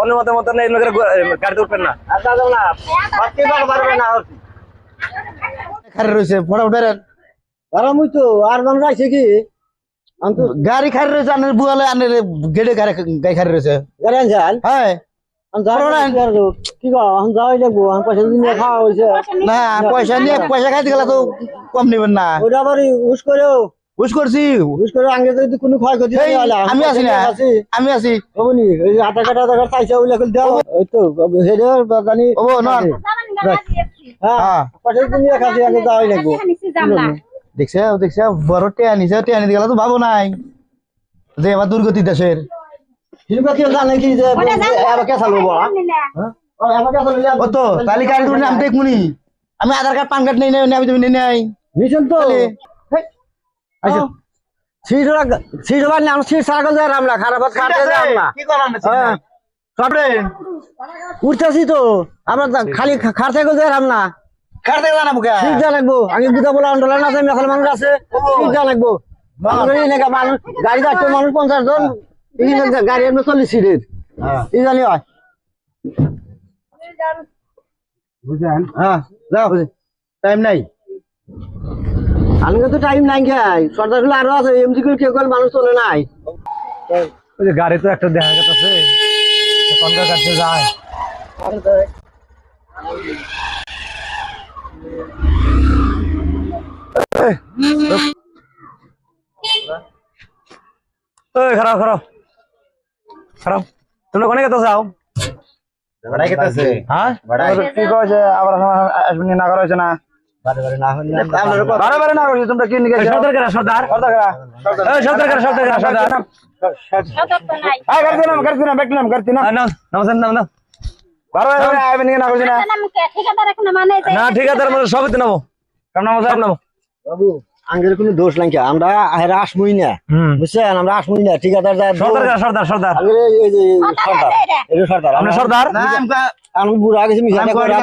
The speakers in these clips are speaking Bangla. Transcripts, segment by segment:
অন্য মতের মতন এই লোকের গাড়িতে উঠবেন না। খারে রয়েছে ফটা তো আর মানুষ আছে কি? গাড়ি খারে রয়েছে আনের বুয়ালে আনের গেড়ে গাড়ি খারে রয়েছে। গাড়ি হ্যাঁ। পয়সা নিয়ে খাইতে গেলে তো কম নিবেন না। ওটা আবার করেও বুঝ করছি। উস করে আগে যদি কোনো হয়ে গেলে আমি আছি না। আছি। আমি আছি। হবনি ওই যে আধার কার্ড আধার কার্ড চাইছে করে দাও ওই তো হেডে জানি ও নন। হ্যাঁ হ্যাঁ। দিয়ে আগে যাওয়াই লাগবো। দেখছে দেখছে বড় টেয়া নিছে টেয়া নিতে গেলে তো ভাবো নাই। যে এবার দুর্গতি দেশের। হিলবা কি জানে কি যে এবার কে চালবো বড় হ্যাঁ? ও তো তাহলে গাড়ি তুলে নাম দেখমুনি। আমি আধার কার্ড পান কার্ড নেই নাই আমি তুমি নেই নাই। নিছেন তো? আচ্ছা সিট ওরা সিট ওরা নাম সিট সারা যায় আমরা খারাপ কাটতে যায় আমরা কি করার হ্যাঁ। কাপড়ে উঠতেছি তো আমরা খালি খারতে গেলে যায় আমরা কাটতে জানা বুকা সিট যা লাগবো। আগে দুটা বলে আন্দোলন আছে মেখাল মানুষ আছে সিট যা লাগবো। মানুষ গাড়ি যাচ্ছে মানুষ পঞ্চাশ জন এখানে গাড়ি এমনি চল্লিশ সিটের জানি হয়। বুঝেন। হ্যাঁ যাও। টাইম নাই। আলগে তো টাইম নাই খাই। সর্দারগুলো আরও আছে এমজি করে কেউ মানুষ চলে নাই। ওই যে গাড়ি তো একটা দেখা গেছে কোনকার কাছে যায়। ওই খারাপ খারাপ। খারাপ। তোমরা কোনে গেতে যাও। হ্যাঁ? কি কইছে আবার আসবেন না করা হয়েছে না। বারে বারে না হলে বারে বারে না কইছে তোমরা কি নিকে সর্দার করা সর্দার। সর্দার করা এই সর্দার করা সর্দার। করা সর্দার আয় করতে না করতে না বেকলাম করতে না না নমস্কার নাম না বারে বারে আইবেন না কইছে না না ঠিক আছে তার মধ্যে সবই তো নামো। কাম নাম। বাবু। আঙ্গের কোনো দোষ নাই আমরা হেরা আসমই না। বুঝছেন? আমরা আসমই না ঠিকাদার সর্দার সর্দার সর্দার। এই যে সর্দার। এই যে সর্দার। আপনি সর্দার? আমি বুড়া গেছি করে?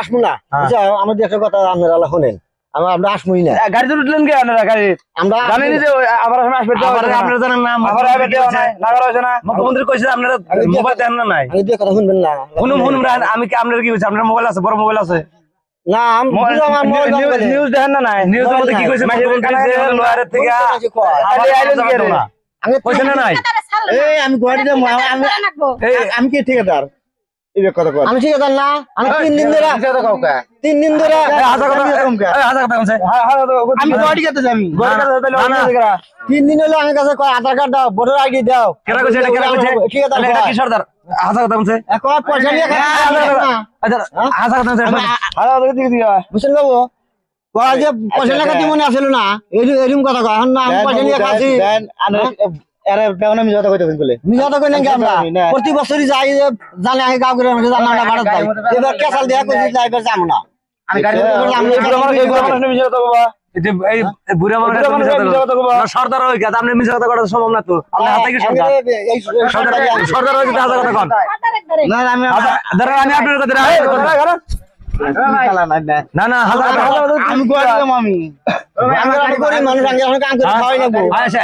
আসমু না। হ্যাঁ। বুঝছেন আমাদের একটা কথা আপনারা আল্লাহ শুনেন। আমরা আমরা আসমই না। গাড়ি তো উঠলেন কি আপনারা? গাড়ি আমরা জানেন যে আবার আসবে আসবে আপনারা জানেন না আবার আসবে দেওয়া নাই না হয়েছে না। মুখ্যমন্ত্রী কইছে আপনারা মোবাইল দেন না নাই। আমি কথা শুনবেন না শুনুন শুনুন আমি কি আপনার কি কইছে আপনার মোবাইল আছে বড় মোবাইল আছে। আমি কি ঠিকাদার আমি ঠিকাদার না আমি তিন দিন ধরে তিন দিন হ্যাঁ হ্যাঁ আমি গুয়াহাটি যেতে যাবি তিন দিন হলো আমার কাছে কয় আধার কার্ড দাও ভোটার আইডি দাও কেরা এটা ঠিকাদার হাজার কথা হাজার কথা বুঝছেন বাবু পয়সা লেখা মনে আসলো না? এরকম কথা এখন না পয়সা নিয়ে খাচ্ছি। প্রতি বছরই যাই যে জানে আগে গাঁও করে আমরা জানা না ভারত যাই এবার কেসাল এবার যাব না। আমি গাড়ি সর্দার হই গেছে। আপনি মিছে কথা করা সম্ভব না তো। আপনি হাতে কি সর্দার? সর্দার সর্দার গেছে হাজার কথা কন। না আমি দাঁড়া আমি আপনার কথা না না আমি আমি খাওয়াই লাগবো। আচ্ছা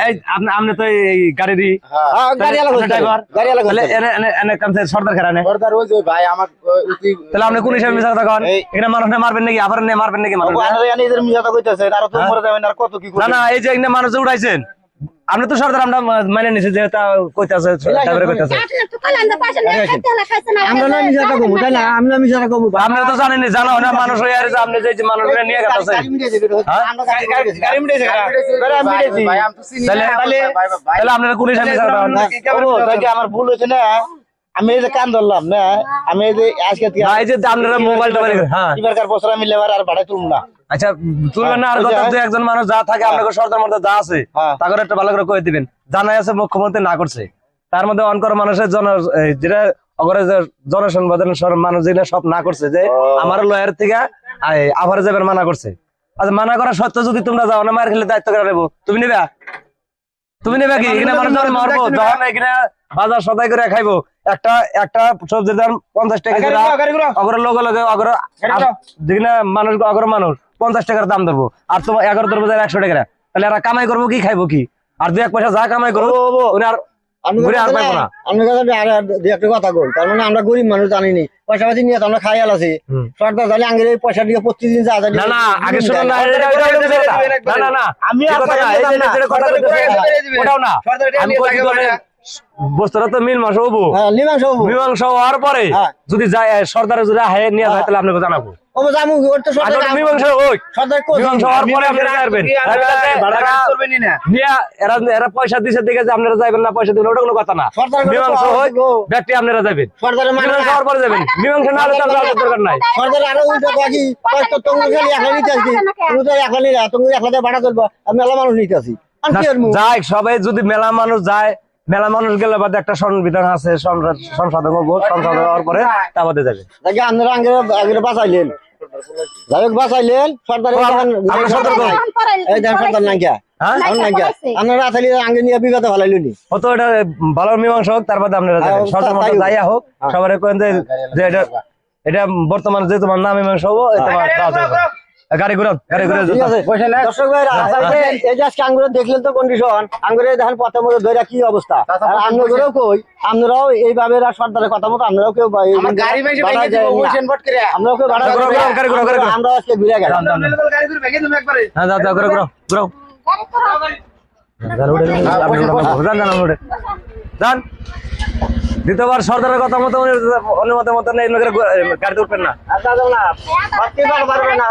আপনি তো এই গাড়িরই হ্যাঁ, কাম সর্দার আমার তাহলে আপনি কোন হিসাবে কন এই- এখানে মানুষ মারবেন নাকি? আবার নে মারবেন নাকি না না এই যে এখানে মানুষ উঠাইছেন আপনি তো সরদার আমরা মানে নিছি যে তা কইতাছে তারপরে কইতাছে। আমরা না মিশাটা কমু তাই না? আমরা মিশাটা কমু আমরা তো জানেন জানো না মানুষ হয়ে আর যে আপনি যে যে মানুষ নিয়ে গেছে গাড়ি মিটাইছে গাড়ি মিটাইছি তাহলে তাহলে তাহলে আপনারা কোন সামনে যাবেন? ও আমার ভুল হয়েছে না? আমি এই যে কান ধরলাম না? আমি যে আজকে থেকে না এই যে আপনারা মোবাইলটা বের হ্যাঁ। এবারকার বছর আমি লেবার আর ভাড়া তুলব না। আচ্ছা তুলবেন না আর কথা দু একজন মানুষ যা থাকে আপনাকে সরকার মধ্যে যা আছে হ্যাঁ। তাকে একটা ভালো করে কয়ে দিবেন। জানাই আছে মুখ্যমন্ত্রী না করছে। তার মধ্যে অনকর মানুষের জন যেটা অগরে মানুষ যেটা সব না করছে যে আমার লয়ার থেকে আবার যাবেন মানা করছে। আচ্ছা মানা করা সত্ত্বেও যদি তোমরা যাও না মার খেলে দায়িত্ব করে নেব। তুমি নেবা? তুমি নেবে কি? এখানে মানুষ মারবো যখন এখানে বাজার সদাই করে খাইবো। একটা একটা সবজির দাম পঞ্চাশ টাকা অগর লগে লগে অগর যেখানে মানুষ অগর মানুষ পঞ্চাশ টাকার দাম ধরবো। আর তোমার এগারো ধরবো যার একশো টাকা তাহলে এরা কামাই করব কি খাইবো কি? আর দু এক পয়সা যা কামাই করব উনি আর আমি আমরা গরিব মানুষ পয়সা পাতি নিয়ে আমরা খাই। সরকার জানি আঙ্গের এই পয়সা দিয়ে প্রতিদিন যা জানি না না আগে শুনুন না। না না। ওটাও না। বস্তুটা তো হব। হ্যাঁ মীমাংসা হওয়ার পরে হ্যাঁ। যদি যায় সর্দারে যদি নিয়ে যায় তাহলে আপনাকে জানাব। এরা পয়সা দিছে দেখে যে আপনারা যাবেন না পয়সা দিবেন ওটা কোনো কথা না। মীমাংসা হোক ব্যক্তি আপনারা যাবেন। সরকারের মীমাংসা হওয়ার পরে যাবেন। মীমাংসা না হলে তো আপনার যাওয়ার দরকার নাই। সরকার আরও উল্টো বাকি তুমি খালি একলা নিতে তুমি তো একলা নিলে তুমি একলা ভাড়া চলবো আমি মেলা মানুষ নিতে আসি? যাই সবাই যদি মেলা মানুষ যায় মেলা মানুষ গেলে বাদে একটা সংবিধান আছে সংসদ- সংশোধন হব সংশোধন হওয়ার পরে তা বাদে যাবে। আপনারা আগে আগে বাঁচাইলেন। যাই হোক বাঁচাইলেন। এই হ্যাঁ? আপনারা আসলে আগে নিয়ে ভালাইলেনি হতো এটা ভালো মীমাংসা হোক আপনারা হ্যাঁ, মতো হোক। যাইয়া হোক কেন যে এটা এটা বর্তমান যে তোমার নাম মীমাংসা হব তোমার না। গাড়ি ঘুরান গাড়ি ঘুরে দর্শক ভাইরা এই- এই যে আজকে আঙ্গুরে দেখলেন তো কন্ডিশন আঙ্গুরে দেখেন পথের মধ্যে ধরে কি অবস্থা? আর আপনাদেরও কই? আপনারাও এইভাবে সর্দারের কথা মতো কেউ আমরাও কেউ আজকে ঘুরে গেলাম। একবারে। হ্যাঁ ঘুরাও ঘুরাও। দ্বিতীয়বার সর্দারের কথা মতো উনি- অনুমতি মতো নেই গাড়িতে উঠবেন না। না পারবে না